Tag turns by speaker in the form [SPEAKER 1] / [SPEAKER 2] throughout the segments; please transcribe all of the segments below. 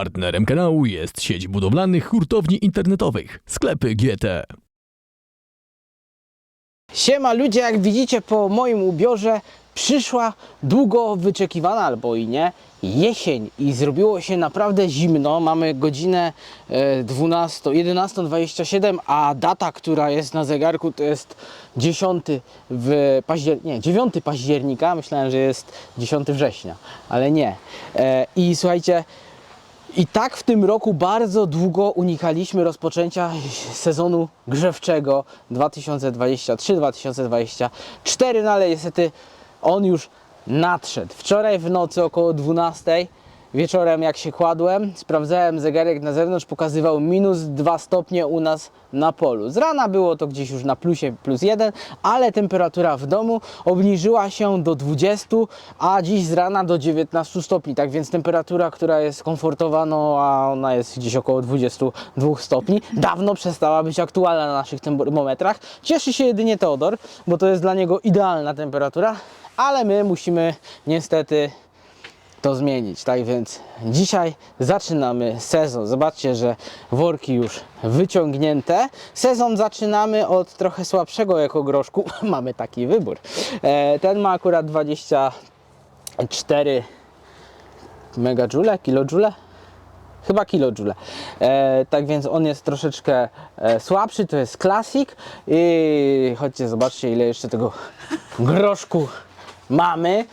[SPEAKER 1] Partnerem kanału jest sieć budowlanych hurtowni internetowych Sklepy GT.
[SPEAKER 2] Siema ludzie, jak widzicie po moim ubiorze przyszła długo wyczekiwana albo i nie jesień i zrobiło się naprawdę zimno. Mamy godzinę e, 12, 11.27, a data, która jest na zegarku to jest 10 w paździer... nie, 9 października. Myślałem, że jest 10 września, ale nie. E, I słuchajcie, i tak w tym roku bardzo długo unikaliśmy rozpoczęcia sezonu grzewczego 2023-2024, no ale niestety on już nadszedł. Wczoraj w nocy około 12 wieczorem jak się kładłem, sprawdzałem zegarek na zewnątrz, pokazywał minus 2 stopnie u nas na polu. Z rana było to gdzieś już na plusie plus 1, ale temperatura w domu obniżyła się do 20, a dziś z rana do 19 stopni. Tak więc temperatura, która jest komfortowa, no a ona jest gdzieś około 22 stopni, dawno przestała być aktualna na naszych termometrach. Cieszy się jedynie Teodor, bo to jest dla niego idealna temperatura, ale my musimy niestety to zmienić. Tak więc dzisiaj zaczynamy sezon. Zobaczcie, że worki już wyciągnięte. Sezon zaczynamy od trochę słabszego jako groszku. Mamy taki wybór. E, ten ma akurat 24 megajoule, kilojoule. Chyba kilojoule. E, tak więc on jest troszeczkę e, słabszy, to jest klasik. I chodźcie, zobaczcie ile jeszcze tego groszku mamy.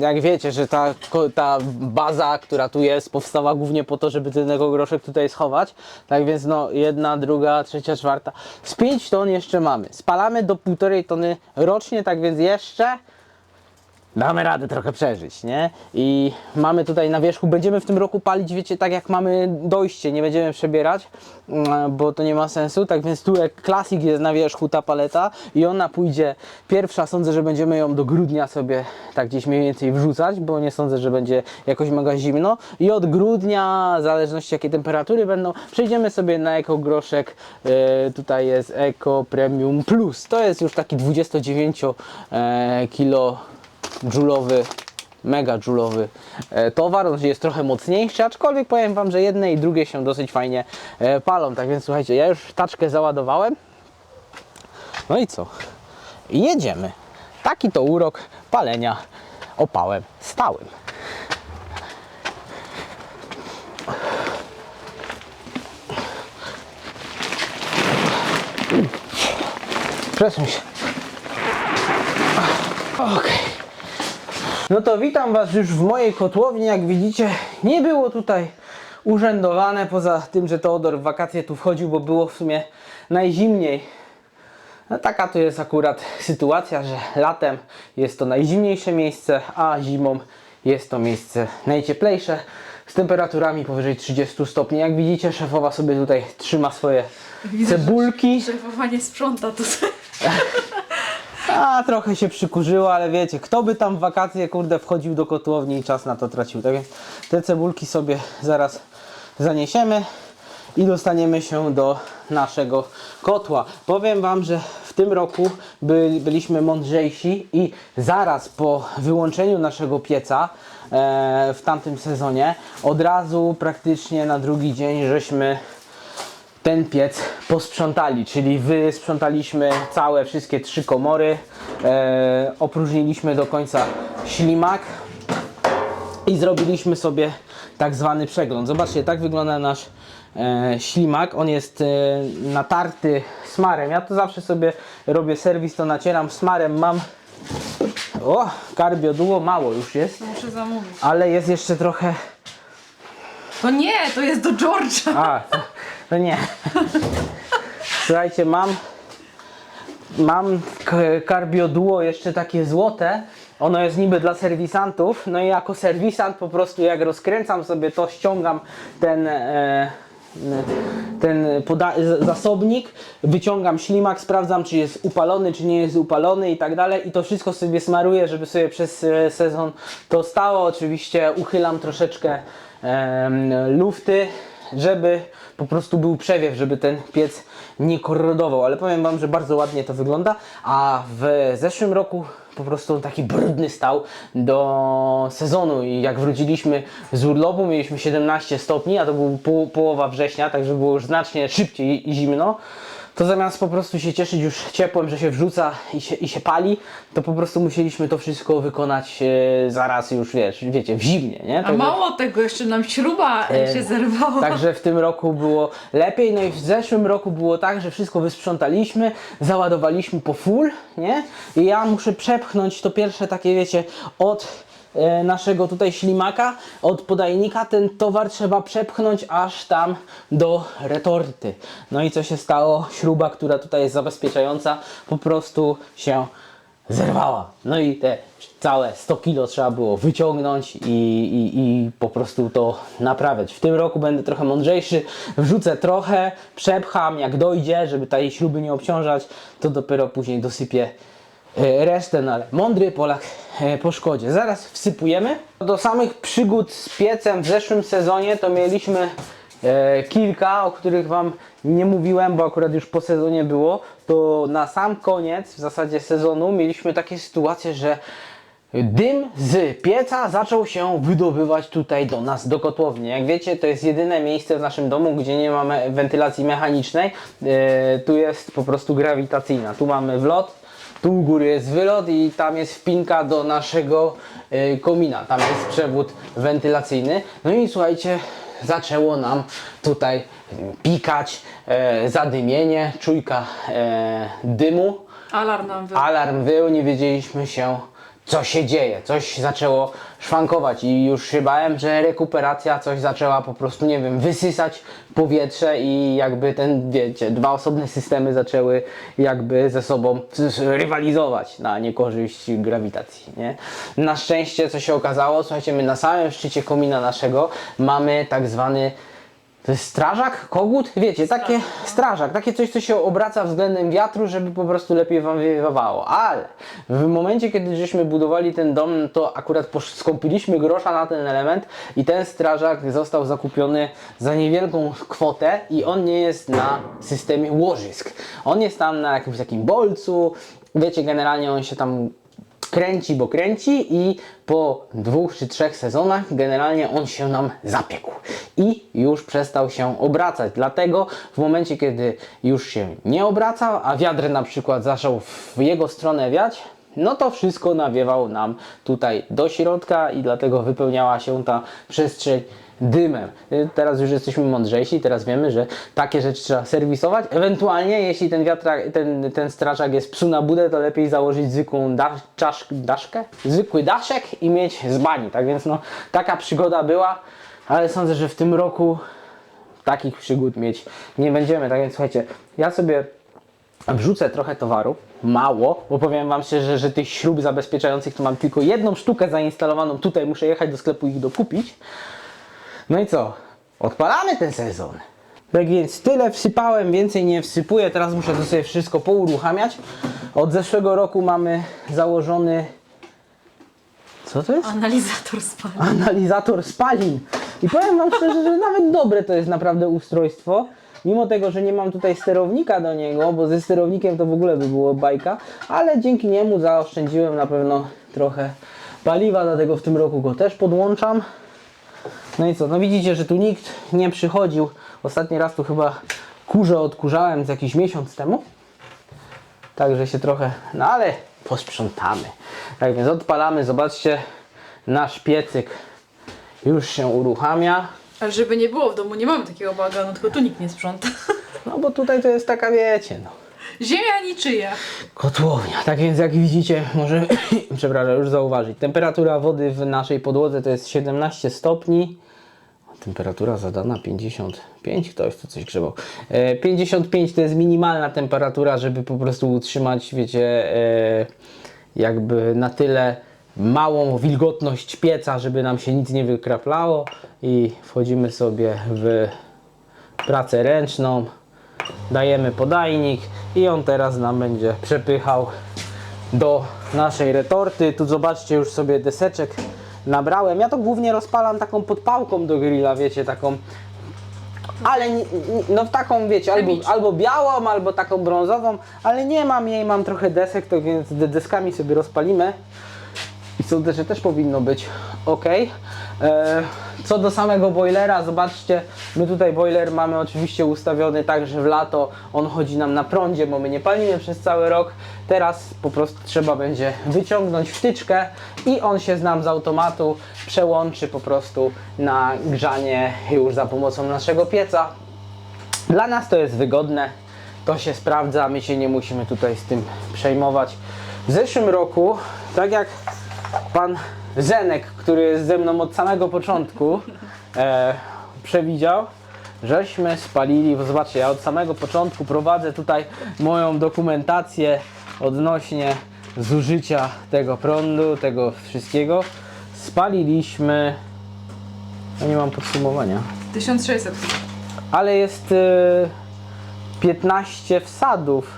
[SPEAKER 2] Jak wiecie, że ta, ta baza, która tu jest, powstała głównie po to, żeby ten groszek tutaj schować. Tak więc no, jedna, druga, trzecia, czwarta. Z 5 ton jeszcze mamy. Spalamy do półtorej tony rocznie, tak więc jeszcze damy radę trochę przeżyć, nie? I mamy tutaj na wierzchu, będziemy w tym roku palić, wiecie, tak jak mamy dojście, nie będziemy przebierać, mm, bo to nie ma sensu, tak więc tu jak klasik jest na wierzchu ta paleta i ona pójdzie pierwsza, sądzę, że będziemy ją do grudnia sobie tak gdzieś mniej więcej wrzucać, bo nie sądzę, że będzie jakoś mega zimno. I od grudnia, w zależności jakie temperatury będą, przejdziemy sobie na Eko Groszek, e, tutaj jest Eko Premium Plus, to jest już taki 29 e, kilo dżulowy, mega dżulowy e, towar. On jest trochę mocniejszy, aczkolwiek powiem Wam, że jedne i drugie się dosyć fajnie e, palą. Tak więc słuchajcie, ja już taczkę załadowałem. No i co? Jedziemy. Taki to urok palenia opałem stałym. Przesuń się. Okej. No to witam Was już w mojej kotłowni. Jak widzicie, nie było tutaj urzędowane, poza tym, że Teodor w wakacje tu wchodził, bo było w sumie najzimniej. No taka to jest akurat sytuacja, że latem jest to najzimniejsze miejsce, a zimą jest to miejsce najcieplejsze z temperaturami powyżej 30 stopni. Jak widzicie, szefowa sobie tutaj trzyma swoje cebulki.
[SPEAKER 3] Szefowanie sprząta tutaj.
[SPEAKER 2] A, trochę się przykurzyło, ale wiecie, kto by tam w wakacje, kurde, wchodził do kotłowni i czas na to tracił. Tak więc te cebulki sobie zaraz zaniesiemy i dostaniemy się do naszego kotła. Powiem Wam, że w tym roku by, byliśmy mądrzejsi i zaraz po wyłączeniu naszego pieca e, w tamtym sezonie, od razu praktycznie na drugi dzień żeśmy ten piec posprzątali, czyli wysprzątaliśmy całe wszystkie trzy komory, e, opróżniliśmy do końca ślimak i zrobiliśmy sobie tak zwany przegląd. Zobaczcie, tak wygląda nasz e, ślimak. On jest e, natarty smarem. Ja to zawsze sobie robię serwis, to nacieram smarem. Mam o, karbio duo mało już jest,
[SPEAKER 3] Muszę zamówić.
[SPEAKER 2] ale jest jeszcze trochę
[SPEAKER 3] To nie, to jest do George'a.
[SPEAKER 2] A, to nie. Słuchajcie, mam mam k- Carbio Duo jeszcze takie złote. Ono jest niby dla serwisantów. No i jako serwisant po prostu jak rozkręcam sobie to, ściągam ten e, ten zasobnik, wyciągam ślimak, sprawdzam czy jest upalony, czy nie jest upalony i tak dalej i to wszystko sobie smaruję, żeby sobie przez e, sezon to stało. Oczywiście uchylam troszeczkę lufty, żeby po prostu był przewiew, żeby ten piec nie korodował, ale powiem Wam, że bardzo ładnie to wygląda, a w zeszłym roku po prostu taki brudny stał do sezonu. I jak wróciliśmy z urlopu mieliśmy 17 stopni, a to był połowa września, także było już znacznie szybciej i zimno to zamiast po prostu się cieszyć już ciepłem, że się wrzuca i się, i się pali, to po prostu musieliśmy to wszystko wykonać e, zaraz już, wiesz, wiecie, w zimnie, nie?
[SPEAKER 3] A
[SPEAKER 2] Także-
[SPEAKER 3] mało tego, jeszcze nam śruba e, się zerwała.
[SPEAKER 2] Także w tym roku było lepiej, no i w zeszłym roku było tak, że wszystko wysprzątaliśmy, załadowaliśmy po full, nie? I ja muszę przepchnąć to pierwsze takie, wiecie, od e, naszego tutaj ślimaka, od podajnika, ten towar trzeba przepchnąć aż tam do retorty. No i co się stało? Śruba, która tutaj jest zabezpieczająca, po prostu się zerwała. No i te całe 100 kilo trzeba było wyciągnąć i, i, i po prostu to naprawiać. W tym roku będę trochę mądrzejszy, wrzucę trochę, przepcham jak dojdzie, żeby tej śruby nie obciążać, to dopiero później dosypię e, resztę, no ale mądry Polak e, po szkodzie. Zaraz wsypujemy. Do samych przygód z piecem w zeszłym sezonie to mieliśmy e, kilka, o których Wam nie mówiłem, bo akurat już po sezonie było. To na sam koniec w zasadzie sezonu mieliśmy takie sytuacje, że Dym z pieca zaczął się wydobywać tutaj do nas, do kotłowni. Jak wiecie, to jest jedyne miejsce w naszym domu, gdzie nie mamy wentylacji mechanicznej. E, tu jest po prostu grawitacyjna. Tu mamy wlot, tu u góry jest wylot i tam jest wpinka do naszego e, komina. Tam jest przewód wentylacyjny. No i słuchajcie, zaczęło nam tutaj pikać e, zadymienie, czujka e, dymu
[SPEAKER 3] Alarm nam wy...
[SPEAKER 2] alarm wył, nie wiedzieliśmy się co się dzieje, coś zaczęło szwankować i już się bałem, że rekuperacja coś zaczęła po prostu, nie wiem, wysysać powietrze i jakby ten, wiecie, dwa osobne systemy zaczęły jakby ze sobą rywalizować na niekorzyść grawitacji, nie? Na szczęście, co się okazało, słuchajcie, my na samym szczycie komina naszego mamy tak zwany to jest strażak, kogut? Wiecie, takie strażak, takie coś, co się obraca względem wiatru, żeby po prostu lepiej wam wiewało. Ale w momencie, kiedy żeśmy budowali ten dom, no to akurat skąpiliśmy grosza na ten element i ten strażak został zakupiony za niewielką kwotę i on nie jest na systemie łożysk. On jest tam na jakimś takim bolcu. Wiecie, generalnie on się tam kręci, bo kręci i po dwóch czy trzech sezonach generalnie on się nam zapiekł i już przestał się obracać. Dlatego w momencie, kiedy już się nie obracał, a wiatr na przykład zaczął w jego stronę wiać, no to wszystko nawiewał nam tutaj do środka i dlatego wypełniała się ta przestrzeń dymem. Y, Teraz już jesteśmy mądrzejsi, teraz wiemy, że takie rzeczy trzeba serwisować. Ewentualnie, jeśli ten wiatrak, ten, ten strażak jest psu na budę, to lepiej założyć zwykłą da, czaszk, daszkę, zwykły daszek i mieć z bani. Tak więc no, taka przygoda była, ale sądzę, że w tym roku takich przygód mieć nie będziemy. Tak więc słuchajcie, ja sobie wrzucę trochę towaru, mało, bo powiem Wam szczerze, że tych śrub zabezpieczających to mam tylko jedną sztukę zainstalowaną tutaj, muszę jechać do sklepu i ich dokupić. No i co? Odpalamy ten sezon. Tak więc tyle wsypałem, więcej nie wsypuję, teraz muszę to sobie wszystko pouruchamiać. Od zeszłego roku mamy założony... Co to jest?
[SPEAKER 3] Analizator spalin.
[SPEAKER 2] analizator spalin. I powiem Wam szczerze, że nawet dobre to jest naprawdę ustrojstwo. Mimo tego, że nie mam tutaj sterownika do niego, bo ze sterownikiem to w ogóle by było bajka, ale dzięki niemu zaoszczędziłem na pewno trochę paliwa, dlatego w tym roku go też podłączam. No i co, no widzicie, że tu nikt nie przychodził. Ostatni raz tu chyba kurze odkurzałem z jakiś miesiąc temu. Także się trochę, no ale posprzątamy. Tak więc odpalamy, zobaczcie, nasz piecyk już się uruchamia.
[SPEAKER 3] Ale żeby nie było w domu, nie mamy takiego bałaganu, tylko tu nikt nie sprząta.
[SPEAKER 2] No bo tutaj to jest taka, wiecie, no,
[SPEAKER 3] Ziemia niczyja.
[SPEAKER 2] kotłownia. Tak więc jak widzicie, może, przepraszam, już zauważyć, temperatura wody w naszej podłodze to jest 17 stopni. Temperatura zadana 55, ktoś tu coś grzebał. E, 55 to jest minimalna temperatura, żeby po prostu utrzymać, wiecie, e, jakby na tyle małą wilgotność pieca, żeby nam się nic nie wykraplało i wchodzimy sobie w pracę ręczną, dajemy podajnik i on teraz nam będzie przepychał do naszej retorty. Tu zobaczcie, już sobie deseczek nabrałem. Ja to głównie rozpalam taką podpałką do grilla, wiecie, taką Ale no w taką wiecie, albo, albo białą, albo taką brązową, ale nie mam jej, mam trochę desek, to więc de- deskami sobie rozpalimy. I sądzę, że też powinno być ok. E, co do samego boilera, zobaczcie, my tutaj boiler mamy oczywiście ustawiony tak, że w lato on chodzi nam na prądzie, bo my nie palimy przez cały rok. Teraz po prostu trzeba będzie wyciągnąć wtyczkę i on się nam z automatu przełączy po prostu na grzanie już za pomocą naszego pieca. Dla nas to jest wygodne, to się sprawdza, my się nie musimy tutaj z tym przejmować. W zeszłym roku, tak jak pan Zenek, który jest ze mną od samego początku, e, przewidział, żeśmy spalili, bo zobaczcie, ja od samego początku prowadzę tutaj moją dokumentację odnośnie zużycia tego prądu, tego wszystkiego. Spaliliśmy, ja nie mam podsumowania
[SPEAKER 3] 1600.
[SPEAKER 2] ale jest y, 15 wsadów.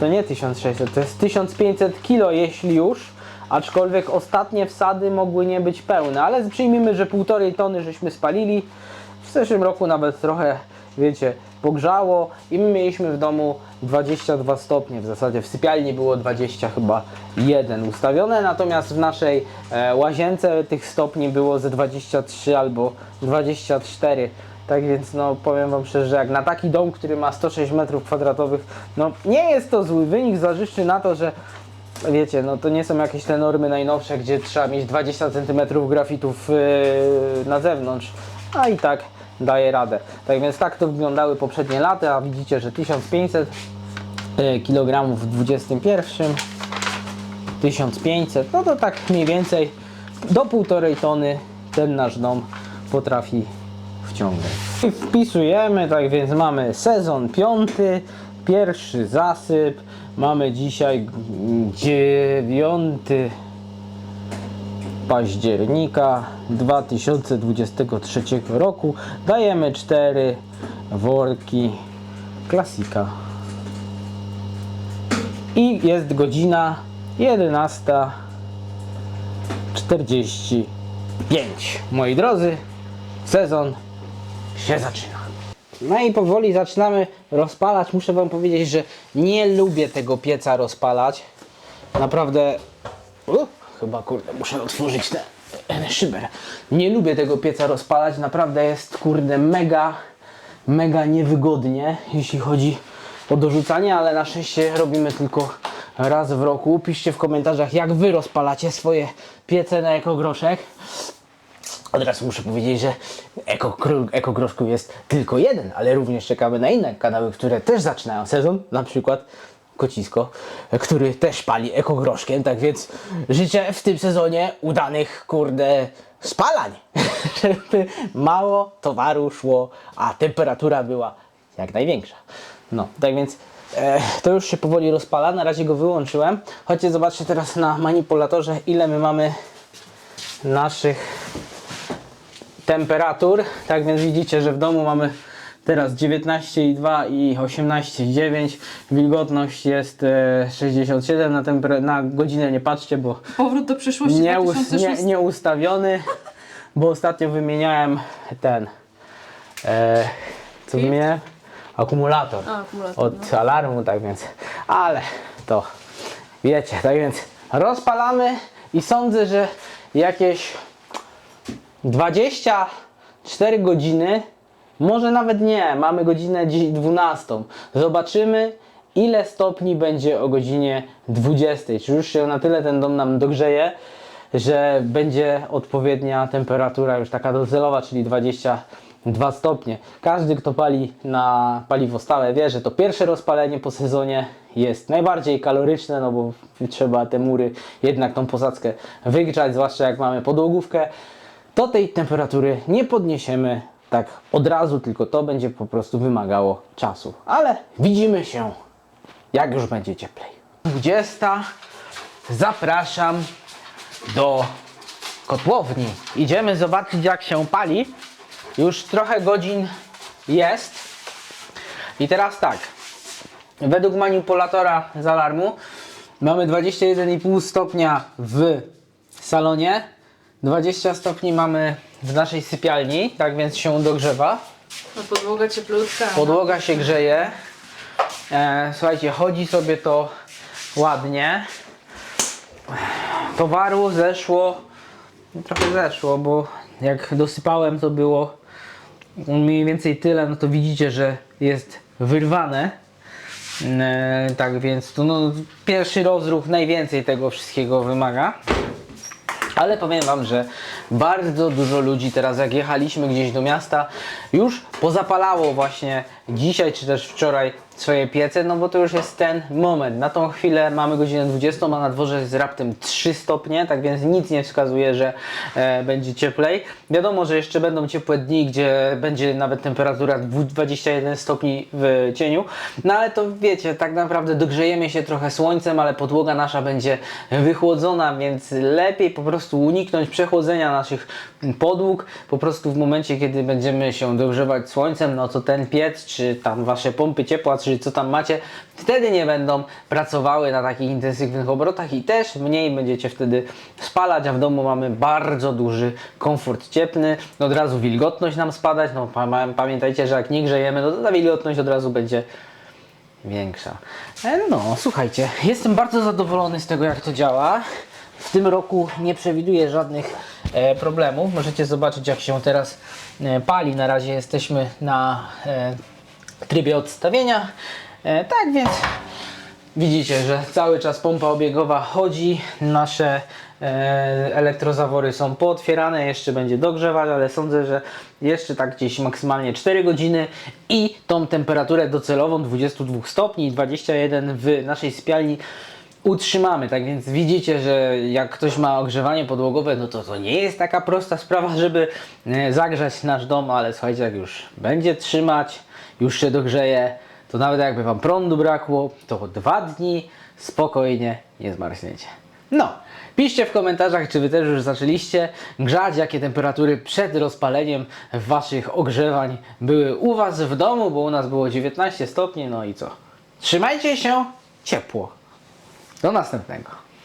[SPEAKER 2] To nie 1600, to jest 1500 kilo, jeśli już. Aczkolwiek ostatnie wsady mogły nie być pełne, ale przyjmijmy, że półtorej tony żeśmy spalili. W zeszłym roku nawet trochę, wiecie, pogrzało i my mieliśmy w domu 22 stopnie. W zasadzie w sypialni było 20 chyba 1 ustawione, natomiast w naszej e, łazience tych stopni było ze 23 albo 24. Tak więc no powiem Wam szczerze, że jak na taki dom, który ma 106 m2, no nie jest to zły wynik, zważywszy na to, że wiecie, no to nie są jakieś te normy najnowsze, gdzie trzeba mieć 20 cm grafitów yy, na zewnątrz, a i tak daje radę. Tak więc tak to wyglądały poprzednie lata, a widzicie, że 1500 yy, kg w 21 1500, no to tak mniej więcej do półtorej tony ten nasz dom potrafi wciągnąć. I wpisujemy, tak więc mamy sezon piąty, pierwszy zasyp, mamy dzisiaj mm, 9 października 2023 roku. Dajemy cztery worki klasika. I jest godzina 11.45. Moi drodzy, sezon się zaczyna. No i powoli zaczynamy rozpalać. Muszę Wam powiedzieć, że nie lubię tego pieca rozpalać. Naprawdę. Chyba kurde, muszę otworzyć tę tę szybę. Nie lubię tego pieca rozpalać. Naprawdę jest kurde mega, mega niewygodnie, jeśli chodzi o dorzucanie, ale na szczęście robimy tylko raz w roku. Piszcie w komentarzach, jak Wy rozpalacie swoje piece na ekogroszek. Od razu muszę powiedzieć, że eko, ekogroszków jest tylko jeden, ale również czekamy na inne kanały, które też zaczynają sezon, na przykład Kocisko, który też pali ekogroszkiem, tak więc życzę w tym sezonie udanych, kurde, spalań, żeby mało towaru szło, a temperatura była jak największa. No, tak więc e, to już się powoli rozpala, na razie go wyłączyłem. Chodźcie, zobaczcie teraz na manipulatorze, ile my mamy naszych temperatur. Tak więc widzicie, że w domu mamy teraz 19,2 i 18,9. Wilgotność jest e, 67 na, temper- na godzinę. Nie patrzcie, bo
[SPEAKER 3] Powrót do przyszłości
[SPEAKER 2] nie, us-
[SPEAKER 3] 2006.
[SPEAKER 2] nie, nie ustawiony, bo ostatnio wymieniałem ten. E, co
[SPEAKER 3] Filtr?
[SPEAKER 2] wymieniałem? Akumulator.
[SPEAKER 3] A, akumulator,
[SPEAKER 2] Od alarmu, tak więc. Ale to wiecie, tak więc rozpalamy i sądzę, że jakieś 24 godziny, może nawet nie, mamy godzinę dziś 12. Zobaczymy, ile stopni będzie o godzinie 20. Czy już się na tyle ten dom nam dogrzeje, że będzie odpowiednia temperatura już taka docelowa, czyli 22 stopnie. Każdy, kto pali na paliwo stałe, wie, że to pierwsze rozpalenie po sezonie jest najbardziej kaloryczne, no bo trzeba te mury, jednak tą posadzkę wygrzać, zwłaszcza jak mamy podłogówkę. To tej temperatury nie podniesiemy tak od razu, tylko to będzie po prostu wymagało czasu. Ale widzimy się, jak już będzie cieplej. 20. Zapraszam do kotłowni. Idziemy zobaczyć, jak się pali. Już trochę godzin jest. I teraz tak. Według manipulatora z alarmu mamy 21,5 stopnia w salonie. 20 stopni mamy w naszej sypialni, tak więc się dogrzewa.
[SPEAKER 3] No podłoga cieplutka.
[SPEAKER 2] Podłoga się grzeje. E, słuchajcie, chodzi sobie to ładnie. Towaru zeszło, trochę zeszło, bo jak dosypałem to było mniej więcej tyle, no to widzicie, że jest wyrwane. E, tak więc to no, pierwszy rozruch najwięcej tego wszystkiego wymaga. Ale powiem Wam, że bardzo dużo ludzi teraz, jak jechaliśmy gdzieś do miasta, już pozapalało właśnie dzisiaj czy też wczoraj swoje piece, no bo to już jest ten moment. Na tą chwilę mamy godzinę 20, a na dworze jest raptem 3 stopnie, tak więc nic nie wskazuje, że e, będzie cieplej. Wiadomo, że jeszcze będą ciepłe dni, gdzie będzie nawet temperatura 21 stopni w cieniu, no ale to wiecie, tak naprawdę dogrzejemy się trochę słońcem, ale podłoga nasza będzie wychłodzona, więc lepiej po prostu uniknąć przechłodzenia naszych podłóg. Po prostu w momencie, kiedy będziemy się dogrzewać słońcem, no to ten piec, czy tam wasze pompy ciepła, czy co tam macie, wtedy nie będą pracowały na takich intensywnych obrotach i też mniej będziecie wtedy spalać, a w domu mamy bardzo duży komfort cieplny. Od razu wilgotność nam spadać. No pa- pamiętajcie, że jak nie grzejemy, no to ta wilgotność od razu będzie większa. E, No, słuchajcie, jestem bardzo zadowolony z tego, jak to działa. W tym roku nie przewiduję żadnych e, problemów. Możecie zobaczyć, jak się teraz e, pali. Na razie jesteśmy na e, trybie odstawienia. E, tak więc widzicie, że cały czas pompa obiegowa chodzi. Nasze e, elektrozawory są pootwierane. Jeszcze będzie dogrzewać, ale sądzę, że jeszcze tak gdzieś maksymalnie 4 godziny i tą temperaturę docelową 22 stopni i 21 w naszej sypialni utrzymamy. Tak więc widzicie, że jak ktoś ma ogrzewanie podłogowe, no to to nie jest taka prosta sprawa, żeby e, zagrzać nasz dom, ale słuchajcie, jak już będzie trzymać, już się dogrzeje, to nawet jakby Wam prądu brakło, to dwa dni spokojnie nie zmarzniecie. No, piszcie w komentarzach, czy Wy też już zaczęliście grzać, jakie temperatury przed rozpaleniem Waszych ogrzewań były u Was w domu, bo u nas było 19 stopni, no i co? Trzymajcie się ciepło. Do następnego.